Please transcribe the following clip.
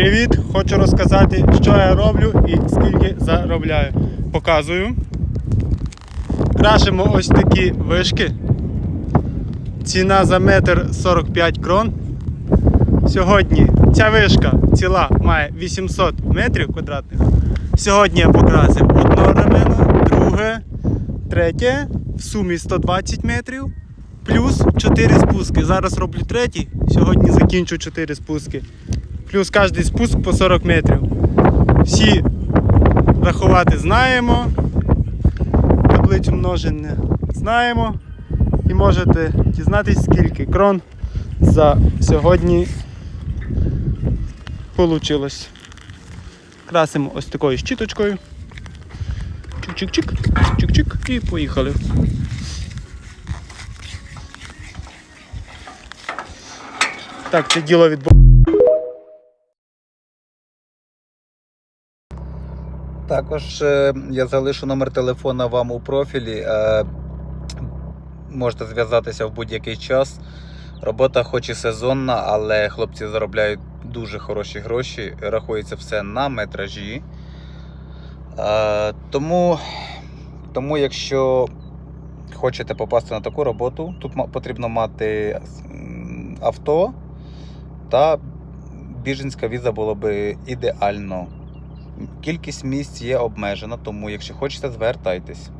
Привіт! Хочу розказати, що я роблю і скільки заробляю. Показую. Крашимо ось такі вишки. Ціна за метр 45 крон. Сьогодні ця вишка ціла має 800 метрів квадратних. Сьогодні я покрасив одне рамено, друге, третє, в сумі 120 метрів, плюс 4 спуски. Зараз роблю третій, сьогодні закінчу 4 спуски. Плюс кожний спуск по 40 метрів. Всі рахувати знаємо. Таблицю множення знаємо. І можете дізнатись, скільки крон за сьогодні вийшло. Красимо ось такою щіточкою. Чик-чик-чик, чик-чик і поїхали. Так, це діло відбувається. Також е, я залишу номер телефона вам у профілі. Е, можете зв'язатися в будь-який час. Робота хоч і сезонна, але хлопці заробляють дуже хороші гроші. Рахується все на метражі. Е, тому, тому, якщо хочете попасти на таку роботу, тут потрібно мати авто та біженська віза було би ідеально. Кількість місць є обмежена, тому якщо хочете, звертайтесь.